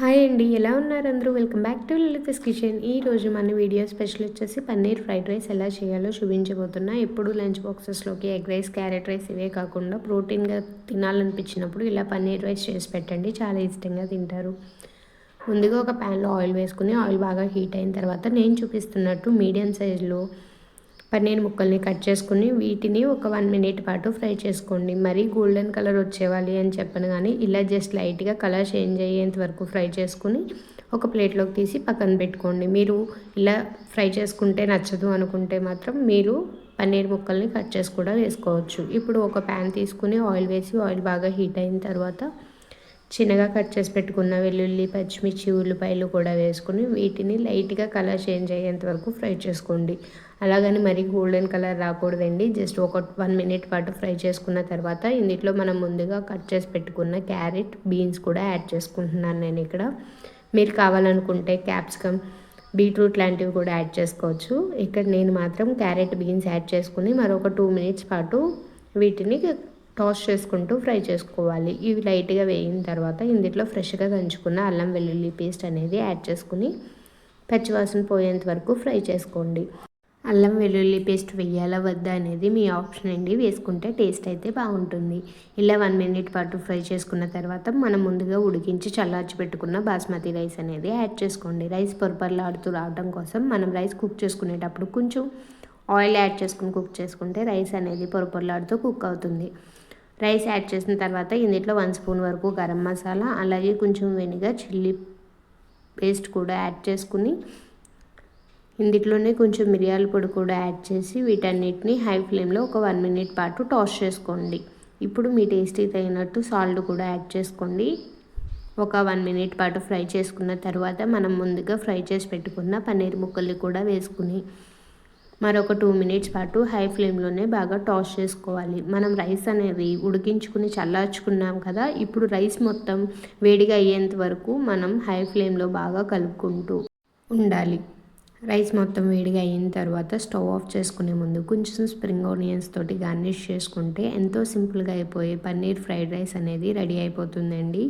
Hi అండి ఎలా ఉన్నారు అందరూ? Welcome back to Lalitha's kitchen. ఈ రోజు మన వీడియో స్పెషల్ వచ్చేసి పన్నీర్ ఫ్రైడ్ రైస్ ఎలా చేయాలో చూపించబోతున్నా. ఎప్పుడు లంచ్ బాక్సెస్లోకి ఎగ్ రైస్ క్యారెట్ రైస్ ఇవే కాకుండా ప్రోటీన్గా తినాలనిపించినప్పుడు ఇలా పన్నీర్ రైస్ చేసి పెట్టండి. చాలా ఇష్టంగా తింటారు. ముందుగా ఒక ప్యాన్లో ఆయిల్ వేసుకుని ఆయిల్ బాగా హీట్ అయిన తర్వాత నేను చూపిస్తున్నట్టు మీడియం సైజులో పన్నీర్ ముక్కల్ని కట్ చేసుకుని వీటిని ఒక వన్ మినిట్ పాటు ఫ్రై చేసుకోండి. మరీ గోల్డెన్ కలర్ వచ్చేవాలి అని చెప్పను కానీ ఇలా జస్ట్ లైట్గా కలర్ చేంజ్ అయ్యేంత వరకు ఫ్రై చేసుకుని ఒక ప్లేట్లోకి తీసి పక్కన పెట్టుకోండి. మీరు ఇలా ఫ్రై చేసుకుంటే నచ్చదు అనుకుంటే మాత్రం మీరు పన్నీర్ ముక్కల్ని కట్ చేసి కూడా వేసుకోవచ్చు. ఇప్పుడు ఒక ప్యాన్ తీసుకుని ఆయిల్ వేసి ఆయిల్ బాగా హీట్ అయిన తర్వాత చిన్నగా కట్ చేసి పెట్టుకున్న వెల్లుల్లి పచ్చిమిర్చి ఉల్లిపాయలు కూడా వేసుకుని వీటిని లైట్గా కలర్ చేంజ్ అయ్యేంత వరకు ఫ్రై చేసుకోండి. అలాగని మరీ గోల్డెన్ కలర్ రాకూడదండి. జస్ట్ ఒక వన్ మినిట్ పాటు ఫ్రై చేసుకున్న తర్వాత ఇందులో మనం ముందుగా కట్ చేసి పెట్టుకున్న క్యారెట్ బీన్స్ కూడా యాడ్ చేసుకుంటున్నాను నేను ఇక్కడ. మీరు కావాలనుకుంటే క్యాప్సికమ్ బీట్రూట్ లాంటివి కూడా యాడ్ చేసుకోవచ్చు. ఇక్కడ నేను మాత్రం క్యారెట్ బీన్స్ యాడ్ చేసుకుని మరొక టూ మినిట్స్ పాటు వీటిని టాస్ చేసుకుంటూ ఫ్రై చేసుకోవాలి. ఇవి లైట్గా వేయిన తర్వాత ఇందులో ఫ్రెష్గా దంచుకున్న అల్లం వెల్లుల్లి పేస్ట్ అనేది యాడ్ చేసుకుని పచ్చివాసన పోయేంత వరకు ఫ్రై చేసుకోండి. అల్లం వెల్లుల్లి పేస్ట్ వెయ్యాలా వద్దా అనేది మీ ఆప్షన్ అండి. వేసుకుంటే టేస్ట్ అయితే బాగుంటుంది. ఇలా వన్ మినిట్ పాటు ఫ్రై చేసుకున్న తర్వాత మనం ముందుగా ఉడికించి చల్లార్చి పెట్టుకున్న బాస్మతి రైస్ అనేది యాడ్ చేసుకోండి. రైస్ పొరపర్లాడుతూ రావడం కోసం మనం రైస్ కుక్ చేసుకునేటప్పుడు కొంచెం ఆయిల్ యాడ్ చేసుకుని కుక్ చేసుకుంటే రైస్ అనేది పొరపొరలాడుతూ కుక్ అవుతుంది. రైస్ యాడ్ చేసిన తర్వాత ఇందులో వన్ స్పూన్ వరకు గరం మసాలా అలాగే కొంచెం వెనిగర్ చిల్లీ పేస్ట్ కూడా యాడ్ చేసుకుని ఇందులోనే కొంచెం మిరియాల పొడి కూడా యాడ్ చేసి వీటన్నిటిని హై ఫ్లేమ్లో ఒక వన్ మినిట్ పాటు టాస్ చేసుకోండి. ఇప్పుడు మీ టేస్టీ తగినట్టు సాల్ట్ కూడా యాడ్ చేసుకోండి. ఒక వన్ మినిట్ పాటు ఫ్రై చేసుకున్న తర్వాత మనం ముందుగా ఫ్రై చేసి పెట్టుకున్న పన్నీర్ ముక్కల్ని కూడా వేసుకుని మరొక టూ మినిట్స్ పాటు హై ఫ్లేమ్లోనే బాగా టాస్ చేసుకోవాలి. మనం రైస్ అనేది ఉడికించుకుని చల్లార్చుకున్నాం కదా ఇప్పుడు రైస్ మొత్తం వేడిగా అయ్యేంత వరకు మనం హై ఫ్లేమ్లో బాగా కలుపుకుంటూ ఉండాలి. రైస్ మొత్తం వేడిగా అయిన తర్వాత స్టవ్ ఆఫ్ చేసుకునే ముందు కొంచెం స్ప్రింగ్ ఆనియన్స్ తోటి గార్నిష్ చేసుకుంటే ఎంతో సింపుల్గా అయిపోయే పన్నీర్ ఫ్రైడ్ రైస్ అనేది రెడీ అయిపోతుందండి.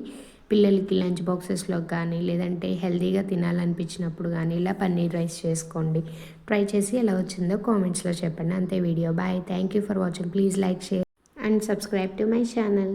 పిల్లలకి లంచ్ బాక్సెస్లో కానీ లేదంటే హెల్తీగా తినాలనిపించినప్పుడు కానీ ఇలా పన్నీర్ రైస్ చేసుకోండి. ట్రై చేసి ఎలా వచ్చిందో కామెంట్స్లో చెప్పండి. అంతే video. Bye. Thank you for watching. Please like share and subscribe to my channel.